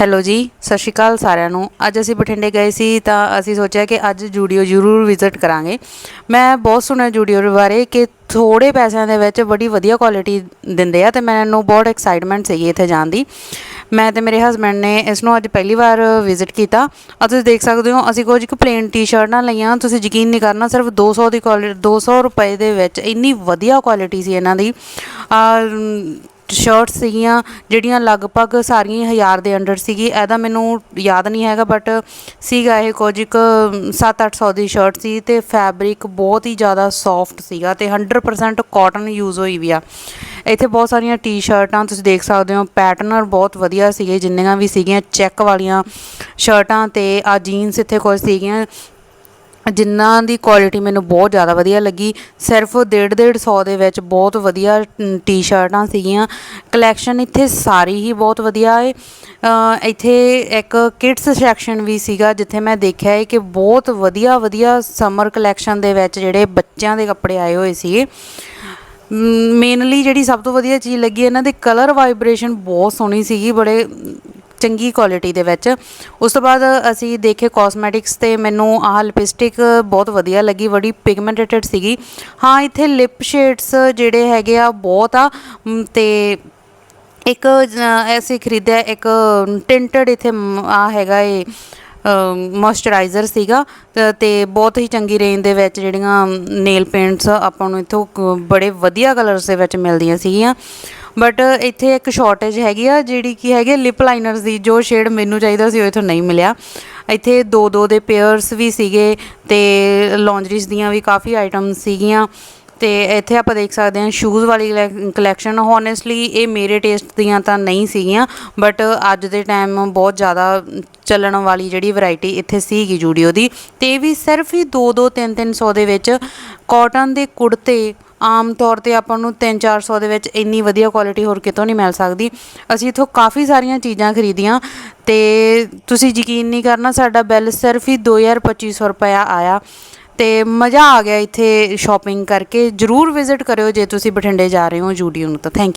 Hello ਜੀ, ਸਤਿ ਸ਼੍ਰੀ ਅਕਾਲ ਸਾਰਿਆਂ ਨੂੰ। ਅੱਜ ਅਸੀਂ ਬਠਿੰਡੇ ਗਏ ਸੀ ਤਾਂ ਅਸੀਂ ਸੋਚਿਆ ਕਿ ਅੱਜ ਜੂਡੀਓ ਜ਼ਰੂਰ ਵਿਜ਼ਿਟ ਕਰਾਂਗੇ। ਮੈਂ ਬਹੁਤ ਸੁਣਿਆ ਜੂਡੀਓ ਬਾਰੇ ਕਿ ਥੋੜੇ ਪੈਸਿਆਂ ਦੇ ਵਿੱਚ ਬੜੀ ਵਧੀਆ ਕੁਆਲਿਟੀ ਦਿੰਦੇ ਆ ਤੇ ਮੈਨੂੰ ਬਹੁਤ ਐਕਸਾਈਟਮੈਂਟ ਸੀਗੀ ਇੱਥੇ ਜਾਣ ਦੀ। ਮੈਂ ਤੇ ਮੇਰੇ ਹਸਬੰਡ ਨੇ ਇਸ ਨੂੰ ਅੱਜ ਪਹਿਲੀ ਵਾਰ ਵਿਜ਼ਿਟ ਕੀਤਾ। ਆ ਤੁਸੀਂ ਦੇਖ ਸਕਦੇ ਹੋ, ਅਸੀਂ ਕੁਝ ਕੁ ਪਲੇਨ ਟੀ-ਸ਼ਰਟਾਂ ਲਈਆਂ। ਤੁਸੀਂ ਯਕੀਨ ਨਹੀਂ ਕਰਨਾ, ਸਿਰਫ 200 ਦੀ ਕੁਆਲਿਟੀ 200 ਰੁਪਏ ਦੇ ਵਿੱਚ ਇੰਨੀ ਵਧੀਆ ਕੁਆਲਿਟੀ ਸੀ ਇਹਨਾਂ ਦੀ। ਸ਼ਰਟਸ ਸੀਗੀਆਂ, ਜਿਹੜੀਆਂ ਲਗਭਗ ਸਾਰੀਆਂ ਹਜ਼ਾਰ ਦੇ ਅੰਡਰ ਸੀਗੀ। ਇਹਦਾ ਮੈਨੂੰ ਯਾਦ ਨਹੀਂ ਹੈਗਾ ਬਟ ਸੀਗਾ ਇਹ ਕੁਝ ਕੁ 7-800 ਦੀ ਸ਼ਰਟ ਸੀ ਤੇ ਫੈਬਰਿਕ ਬਹੁਤ ਹੀ ਜ਼ਿਆਦਾ ਸੌਫਟ ਸੀਗਾ ਤੇ 100% ਕਾਟਨ ਯੂਜ਼ ਹੋਈ ਵੀ ਆ। ਇੱਥੇ ਬਹੁਤ ਸਾਰੀਆਂ ਟੀ-ਸ਼ਰਟਾਂ ਤੁਸੀਂ ਦੇਖ ਸਕਦੇ ਹੋ ਪੈਟਰਨਰ ਬਹੁਤ ਵਧੀਆ ਸੀਗੇ, ਜਿੰਨੀਆਂ ਵੀ ਸੀਗੀਆਂ ਚੈੱਕ ਵਾਲੀਆਂ ਸ਼ਰਟਾਂ ਤੇ ਆ ਜੀਨਸ ਇੱਥੇ ਕੁਝ ਸੀਗੀਆਂ। ਜਿਨ੍ਹਾਂ ਦੀ ਕੁਆਲਿਟੀ ਮੈਨੂੰ ਬਹੁਤ ਜ਼ਿਆਦਾ ਵਧੀਆ ਲੱਗੀ। ਸਿਰਫ 1.5 150 ਦੇ ਵਿੱਚ ਬਹੁਤ ਵਧੀਆ ਟੀ-ਸ਼ਰਟਾਂ ਸੀਗੀਆਂ। ਕਲੈਕਸ਼ਨ ਇੱਥੇ ਸਾਰੀ ਹੀ ਬਹੁਤ ਵਧੀਆ ਹੈ ਇੱਥੇ ਇੱਕ ਕਿਡਸ ਸੈਕਸ਼ਨ ਵੀ ਸੀਗਾ, ਜਿੱਥੇ ਮੈਂ ਦੇਖਿਆ ਹੈ ਕਿ ਬਹੁਤ ਵਧੀਆ ਵਧੀਆ ਸਮਰ ਕਲੈਕਸ਼ਨ ਦੇ ਵਿੱਚ ਜਿਹੜੇ ਬੱਚਿਆਂ ਦੇ ਕੱਪੜੇ ਆਏ ਹੋਏ ਸੀਗੇ ਮੇਨਲੀ ਜਿਹੜੀ ਸਭ ਤੋਂ ਵਧੀਆ ਚੀਜ਼ ਲੱਗੀ, ਇਹਨਾਂ ਦੇ ਕਲਰ ਵਾਈਬ੍ਰੇਸ਼ਨ ਬਹੁਤ ਸੋਹਣੀ ਸੀਗੀ, ਬੜੇ ਚੰਗੀ ਕੁਆਲਿਟੀ ਦੇ ਵਿੱਚ। ਉਸ ਤੋਂ ਬਾਅਦ ਅਸੀਂ ਦੇਖੇ ਕਾਸਮੈਟਿਕਸ ਤੇ ਮੈਨੂੰ ਆਹ ਲਿਪਸਟਿਕ ਬਹੁਤ ਵਧੀਆ ਲੱਗੀ ਬੜੀ ਪਿਗਮੈਂਟਡ ਸੀਗੀ। ਹਾਂ ਇੱਥੇ ਲਿਪ ਸ਼ੇਡਸ ਜਿਹੜੇ ਹੈਗੇ ਆ ਬਹੁਤ ਆ ਮ, ਤੇ ਇੱਕ ਅ, ਅਸੀਂ ਖਰੀਦਿਆ ਇੱਕ ਟਿੰਟਡ ਇੱਥੇ ਆ ਹੈਗਾ ਏ ਮੋਇਸਚਰਾਈਜ਼ਰ ਸੀਗਾ ਤੇ- ਬਹੁਤ ਹੀ ਚੰਗੀ ਰੇਂਜ ਦੇ ਵਿੱਚ ਜਿਹੜੀਆਂ ਨੇਲ ਪੇਂਟਸ ਆਪਾਂ ਨੂੰ ਇੱਥੋਂ ਬੜੇ ਵਧੀਆ ਕਲਰਸ ਦੇ ਵਿੱਚ ਮਿਲਦੀਆਂ ਸੀਗੀਆਂ। ਬਟ ਇੱਥੇ ਇੱਕ ਸ਼ਾਰਟੇਜ ਹੈਗੀ ਆ, ਜਿਹੜੀ ਕੀ ਹੈਗੀ ਲਿਪ ਲਾਈਨਰਸ ਦੀ, ਜੋ ਸ਼ੇਡ ਮੈਨੂੰ ਚਾਹੀਦਾ ਸੀ, ਉਹ ਇੱਥੋਂ ਨਹੀਂ ਮਿਲਿਆ। ਇੱਥੇ ਦੋ ਦੋ ਦੇ ਪੇਅਰਸ ਵੀ ਸੀਗੇ ਤੇ ਲੌਂਜਰੀਜ਼ ਦੀਆਂ ਵੀ ਕਾਫੀ ਆਈਟਮਸ ਸੀਗੀਆਂ। ਤੇ ਇੱਥੇ ਆਪਾਂ ਦੇਖ ਸਕਦੇ ਹਾਂ ਸ਼ੂਜ਼ ਵਾਲੀ ਕਲੈਕਸ਼ਨ ਹੋਨੈਸਟਲੀ ਇਹ ਮੇਰੇ ਟੇਸਟ ਦੀਆਂ ਤਾਂ ਨਹੀਂ ਸੀਗੀਆਂ। ਬਟ ਅੱਜ ਦੇ ਟਾਈਮ ਬਹੁਤ ਜ਼ਿਆਦਾ ਚੱਲਣ ਵਾਲੀ ਜਿਹੜੀ ਵੈਰਾਈਟੀ ਇੱਥੇ ਸੀਗੀ ਜੂਡੀਓ ਦੀ। ਤੇ ਇਹ ਵੀ ਸਿਰਫ ਹੀ 2 2 3 300 ਦੇ ਵਿੱਚ ਕਾਟਨ ਦੇ ਕੁੜਤੇ ਆਮ ਤੌਰ ਤੇ ਆਪਾਂ ਨੂੰ 3 400 ਦੇ ਵਿੱਚ ਇੰਨੀ ਵਧੀਆ ਕੁਆਲਿਟੀ ਹੋਰ ਕਿਤੋਂ ਨਹੀਂ ਮਿਲ ਸਕਦੀ। ਅਸੀਂ ਇਥੋਂ ਕਾਫੀ ਸਾਰੀਆਂ ਚੀਜ਼ਾਂ ਖਰੀਦੀਆਂ ਤੇ ਤੁਸੀਂ ਯਕੀਨ ਨਹੀਂ ਕਰਨਾ, ਸਾਡਾ ਬਿੱਲ ਸਿਰਫ ਹੀ 2250 ਰੁਪਇਆ ਆਇਆ ਤੇ ਮਜ਼ਾ ਆ ਗਿਆ ਇੱਥੇ ਸ਼ਾਪਿੰਗ ਕਰਕੇ। ਜਰੂਰ ਵਿਜ਼ਿਟ ਕਰਿਓ ਜੇ ਤੁਸੀਂ ਬਠਿੰਡੇ ਜਾ ਰਹੇ ਹੋ ਜੂਡੀਓ ਨੂੰ ਤਾਂ। ਥੈਂਕ